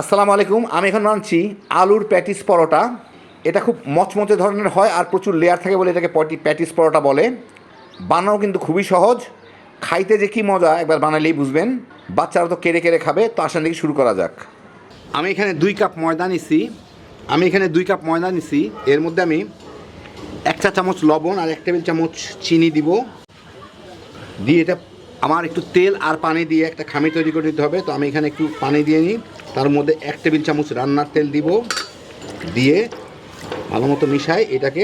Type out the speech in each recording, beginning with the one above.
আসসালামু আলাইকুম, আমি এখন রাঁধছি আলুর প্যাটিস পরোটা। এটা খুব মচমচে ধরনের হয় আর প্রচুর লেয়ার থাকে বলে এটাকে পটি, প্যাটিস পরোটা বলে। বানানো কিন্তু খুবই সহজ। খাইতে যে কী মজা, একবার বানালেই বুঝবেন। বাচ্চারা তো কেড়ে কেড়ে খাবে, তো আসেন দেখি শুরু করা যাক। আমি এখানে দুই কাপ ময়দা নিছি। আমি এখানে দুই কাপ ময়দা নিছি। এর মধ্যে আমি এক চা চামচ লবণ আর এক টেবিল চামচ চিনি দিব। দিয়ে এটা আমার একটু তেল আর পানি দিয়ে একটা খামি তৈরি করে দিতে হবে। তো আমি এখানে একটু পানি দিয়ে নিই। তার মধ্যে এক টেবিল চামচ রান্নার তেল দিব, দিয়ে ভালো মতো মিশাই এটাকে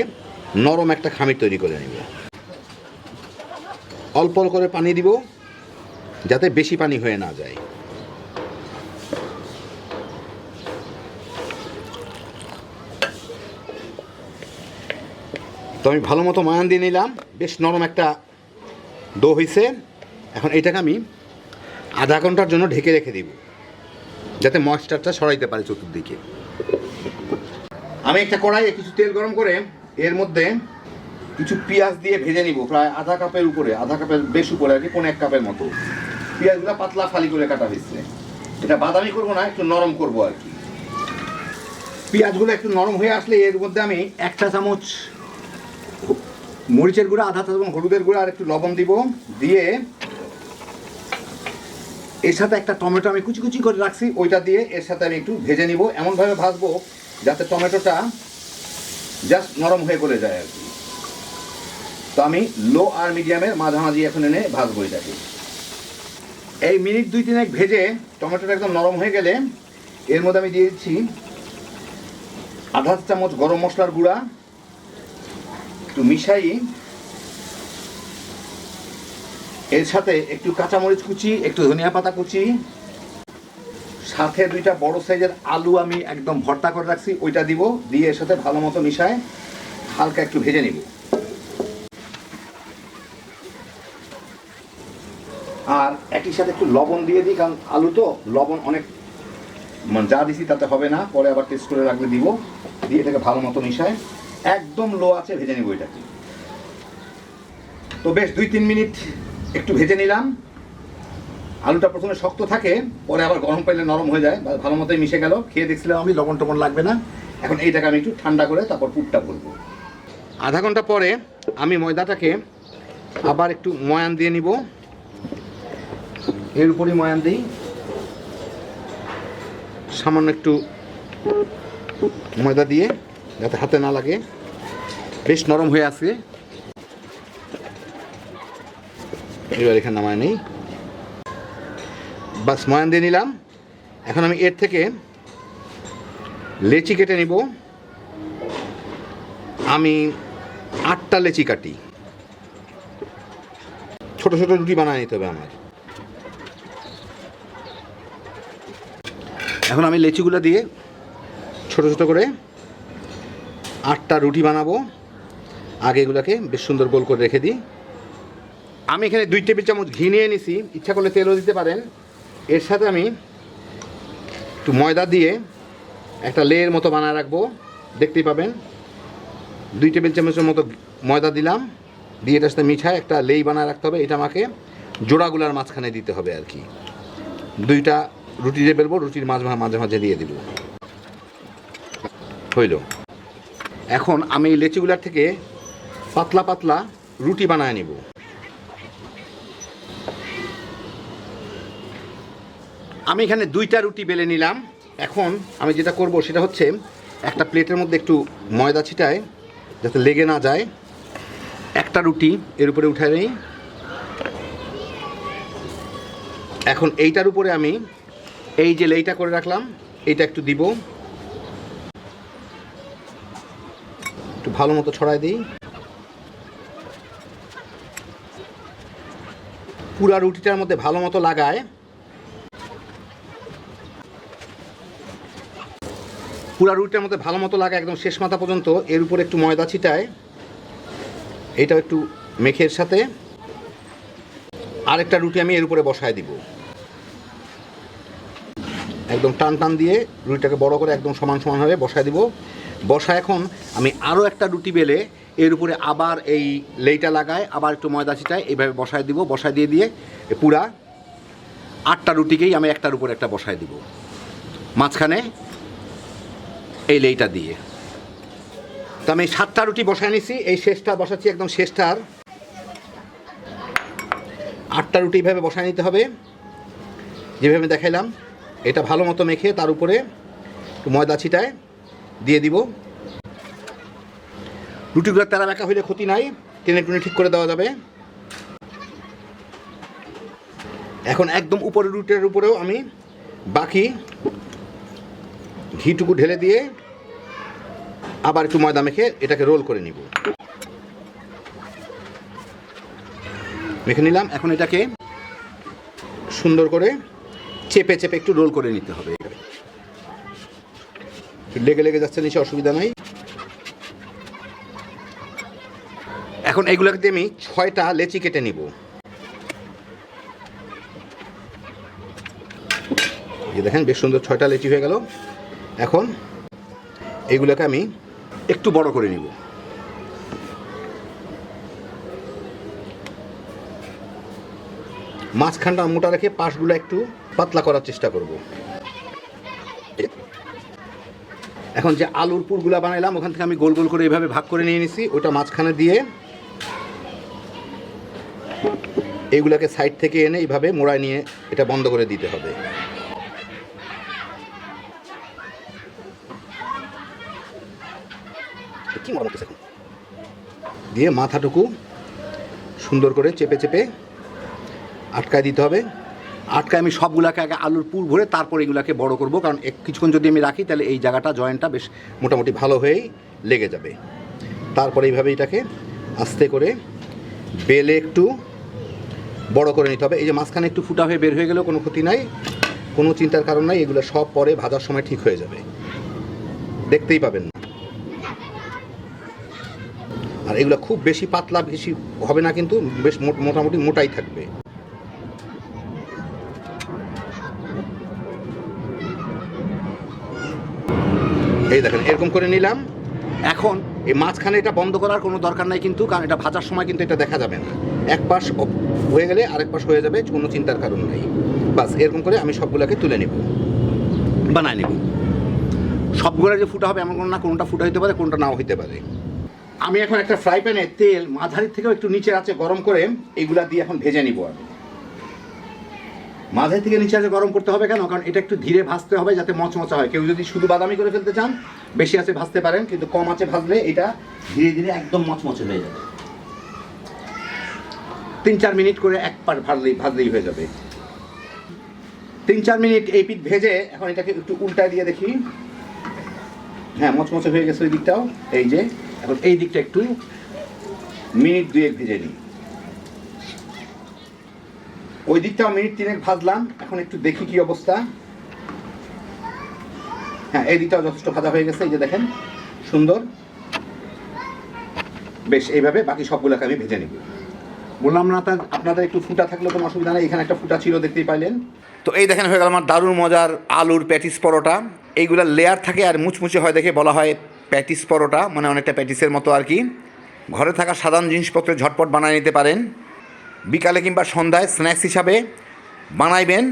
নরম একটা খামির তৈরি করে নিব। অল্প অল্প করে পানি দিব, যাতে বেশি পানি হয়ে না যায়। তো আমি ভালো মতো ময়ান দিয়ে নিলাম, বেশ নরম একটা দো হয়েছে এখন এটাকে আমি আধা ঘণ্টার জন্য ঢেকে রেখে দিব। যাতে ময়েশ্চারটা সরাইতে পারে চতুর্দিকে। আমি একটা কড়াইয়ে কিছু তেল গরম করে এর মধ্যে কিছু পেঁয়াজ দিয়ে ভেজে নিব, প্রায় আধা কাপের উপরে, আধা কাপের বেশ উপরে আর কি পনেরো এক কাপের মতো। পেঁয়াজগুলো পাতলা ফালি করে কাটা হয়েছে। এটা বাদামি করব না, একটু নরম করব আর কি। পেঁয়াজগুলো একটু নরম হয়ে আসলে এর মধ্যে আমি একটা চামচ মরিচের গুঁড়া, আধা চা চামচ হলুদের গুঁড়া আর একটু লবণ দিব, দিয়ে এর সাথে একটা টমেটো আমি কুচি কুচি করে রাখছি, ওইটা দিয়ে এর সাথে আমি একটু ভেজে নিব। এমনভাবে ভাজবো যাতে টমেটোটা জাস্ট নরম হয়ে গলে যায় আর কি। তো আমি লো আর মিডিয়ামের মাঝামাঝি এখন এনে ভাজবো এটাকে। এই মিনিট দুই তিনেক ভেজে টমেটোটা একদম নরম হয়ে গেলে এর মধ্যে আমি দিয়ে দিচ্ছি আধা চামচ গরম মশলার গুঁড়া, একটু মিশাই এর সাথে একটু কাঁচামরিচ কুচি, একটু ধনিয়া পাতা কুচি, সাথে দুইটা বড় সাইজের আলু আমি একদম ভর্তা করে রাখছি, ওইটা দিব, দিয়ে এর সাথে ভালো মতো মিশায় হালকা একটু ভেজে নিব। আর একই সাথে একটু লবণ দিয়ে দিই, কারণ আলু তো, লবণ অনেক মানে যা দিছি তাতে হবে না, পরে আবার টেস্ট করে রাখলে দিব, দিয়ে এটাকে ভালো মতো মিশায়, একদম লো আছে ভেজে নিব এটাকে। তো বেশ দুই তিন মিনিট একটু ভেজে নিলাম। আলুটা প্রথমে শক্ত থাকে, পরে আবার গরম পাইলে নরম হয়ে যায় ভালো মতোই মিশে গেল। খেয়ে দেখছিলাম আমি, লবণ টবণ লাগবে না। এখন এইটাকে আমি একটু ঠান্ডা করে তারপর পুরটা ভরবো। আধা ঘণ্টা পরে আমি ময়দাটাকে আবার একটু ময়ান দিয়ে নিব। এর উপরই ময়ান দিই। সামান্য একটু ময়দা দিয়ে, যাতে হাতে না লাগে। বেশ নরম হয়ে আছে। এবার এখানে নামায় নেই। বাস ময়ান দিয়ে নিলাম। এখন আমি এর থেকে লেচি কেটে নিব। আমি আটটা লেচি কাটি। ছোট ছোট রুটি বানায় নিতে হবে আমার। এখন আমি লেচিগুলো দিয়ে ছোট ছোট করে আটটা রুটি বানাবো। আগে এগুলোকে বেশ সুন্দর গোল করে রেখে দিই। আমি এখানে দুই টেবিল চামচ ঘি নিয়ে নিছি ইচ্ছা করলে তেলও দিতে পারেন। এর সাথে আমি একটু ময়দা দিয়ে একটা লেয়ের মতো বানায় রাখব। দেখতেই পাবেন। দুই টেবিল চামচের মতো ময়দা দিলাম। দিয়ে এটার সাথে মিঠাই একটা লেই বানায় রাখতে হবে। এটা আমাকে জোড়াগুলার মাঝখানে দিতে হবে আর কি। দুইটা রুটি দিয়ে বেলবো, রুটির মাঝ মাঝে মাঝে দিয়ে দিব। হইল। এখন আমি এই লেচিগুলার থেকে পাতলা পাতলা রুটি বানায় নিব। আমি এখানে দুইটা রুটি বেলে নিলাম। এখন আমি যেটা করব সেটা হচ্ছে একটা প্লেটের মধ্যে একটু ময়দা ছিটায় যাতে লেগে না যায়। একটা রুটি এর উপরে উঠে নিই। এখন এইটার উপরে আমি এই যে লেইটা করে রাখলাম, এইটা একটু দিব। একটু ভালো মতো ছড়াই দিই। পুরা রুটিটার মধ্যে ভালো মতো লাগায়। পুরা রুটিটার মধ্যে ভালো মতো লাগা একদম শেষ মাথা পর্যন্ত। এর উপরে একটু ময়দা ছিটায়। এটাও একটু মেখের সাথে। আরেকটা রুটি আমি এর উপরে বসায় দিব। একদম টান টান দিয়ে রুটিটাকে বড় করে একদম সমান সমানভাবে বসায় দিব। বসা এখন আমি আরও একটা রুটি বেলে এর উপরে আবার এই লেইটা লাগায়, আবার একটু ময়দা ছিটায়, এইভাবে বসায় দিব। বসায় দিয়ে দিয়ে পুরা আটটা রুটিকেই আমি একটার উপরে একটা বসায় দিব। মাঝখানে এই লেইটা দিয়ে। তো আমি সাতটা রুটি বসায় নিছি, এই শেষটা বসাচ্ছি একদম শেষটার। আটটা রুটি এইভাবে বসায় নিতে হবে। যেভাবে দেখাইলাম, এটা ভালো মতো মেখে তার উপরে ময়দা ছিটায় দিয়ে দিব। রুটিগুলো তেরা বেঁকা হইলে ক্ষতি নাই, টেনে টুনে ঠিক করে দেওয়া যাবে। এখন একদম উপরে রুটের উপরেও আমি বাকি ঘিটুকু ঢেলে দিয়ে আবার একটু ময়দা মেখে এটাকে রোল করে নিব। মেখে নিলাম, এখন এটাকে সুন্দর করে চেপে চেপে একটু রোল করে নিতে হবে। লেগে লেগে যাচ্ছে, নিচে অসুবিধা নাই। এখন এইগুলোকে দিয়ে আমি ছয়টা লেচি কেটে নিব। দেখেন, বেশ সুন্দর ছয়টা লেচি হয়ে গেল। এখন এইগুলোকে আমি একটু বড় করে নিব। মাঝখানটা মোটা রেখে পাশগুলো একটু পাতলা করার চেষ্টা করব। এখন যে আলুর পুরগুলা বানাইলাম, ওখান থেকে আমি গোল গোল করে এভাবে ভাগ করে নিয়ে নিছি। ওটা মাঝখানে দিয়ে এইগুলোকে সাইড থেকে এনে এইভাবে মোড়ায় নিয়ে এটা বন্ধ করে দিতে হবে। কি মনে করতেছে? দিয়ে মাথাটুকু সুন্দর করে চেপে চেপে আটকায় দিতে হবে। আটকায় আমি সবগুলাকে আগে আলুর পুর ভরে তারপর এগুলাকে বড় করব, কারণ এক কিছুক্ষণ যদি আমি রাখি তাহলে এই জায়গাটা, জয়েন্টটা বেশ মোটামুটি ভালো হয়েই লেগে যাবে। তারপরে এইভাবে এটাকে আস্তে করে বেলে একটু বড় করে নিতে হবে। এই যে মাঝখানে একটু ফুটা হয়ে বের হয়ে গেলেও কোনো ক্ষতি নাই, কোনো চিন্তার কারণ নাই, এগুলো সব পরে ভাজার সময় ঠিক হয়ে যাবে। দেখতেই পাবেন। আর এগুলো খুব বেশি পাতলা, বেশি হবে না কিন্তু বেশ মোট- মোটামুটি মোটাই থাকবে। এই দেখেন, এরকম করে নিলাম। এখন এই মাঝখানে এটা বন্ধ করার কোনো দরকার নাই কিন্তু, কারণ এটা ভাজার সময় কিন্তু এটা দেখা যাবে না। এক পাশ হয়ে গেলে আরেক পাশ হয়ে যাবে, কোনো চিন্তার কারণ নাই। বাস, এরকম করে আমি সবগুলোকে তুলে নিব, বানায় নিব। সবগুলো যে ফুটা হবে এমন কোনো না, কোনটা ফুটা হইতে পারে, কোনটা নাও হইতে পারে। আমি এখন একটা ফ্রাই প্যানে তেল মাঝারির থেকেও একটু নিচে আছে গরম করে এইগুলা দিয়ে এখন ভেজে নিব আমি। মাঝারি থেকে নিচে আছে গরম করতে হবে কেন? কারণ এটা একটু ধীরে ভাজতে হবে যাতে মচমচা হয়। কেউ যদি শুধু বাদামি করে ফেলতে চান, বেশি আছে ভাজতে পারেন, কিন্তু কম আছে ভাজলে এটা ধীরে ধীরে একদম মচমচে হয়ে যাবে। তিন চার মিনিট করে এক পার ভাজলেই ভাজলেই হয়ে যাবে। তিন চার মিনিট এই পিঠ ভেজে এখন এটাকে একটু উল্টায় দিয়ে দেখি। হ্যাঁ মচমচে হয়ে গেছে ওই দিকটাও। এই যে এখন এই দিকটা একটু মিনিট দুয়েক ভেজে নিই ওই দিকটাও মিনিট তিনেক ভাজলাম, এখন একটু দেখি কি অবস্থা। হ্যাঁ এই দিকটাও যথেষ্ট ভাজা হয়ে গেছে, এই যে দেখেন, সুন্দর। বেশ, এইভাবে বাকি সবগুলোকে আমি ভেজে নিব। বললাম না আপনাদের একটু ফুটা থাকলে কোনো অসুবিধা নেই, এখানে একটা ফুটা ছিল, দেখতেই পাইলেন। তো এই দেখেন হয়ে গেল আমার দারুণ মজার আলুর প্যাটিস পরোটা। এইগুলা লেয়ার থাকে আর মুচমুচে হয় দেখে বলা হয় প্যাটিস পরোটা মানে অনেকটা প্যাটিসের মতো আর কি। ঘরে থাকা সাধারণ জিনিসপত্র ঝটপট বানিয়ে নিতে পারেন। বিকালে কিংবা সন্ধ্যায় স্ন্যাক্স হিসাবে বানাইবেন,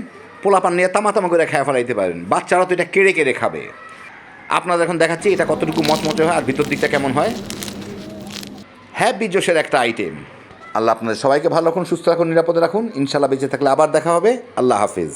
পোলাপান নিয়ে তামাতামা করে খেয়ে ফেলাইতে পারেন। বাচ্চারা তো এটা কেড়ে কেড়ে খাবে। আপনাদের এখন দেখাচ্ছি এটা কতটুকু মচমচে হয় আর ভিতর দিকটা কেমন হয়। হ্যাপি জোশের একটা আইটেম আল্লাহ আপনাদের সবাইকে ভালো রাখুন, সুস্থ রাখুন, নিরাপদে রাখুন। ইনশাল্লাহ বেঁচে থাকলে আবার দেখা হবে। আল্লাহ হাফিজ।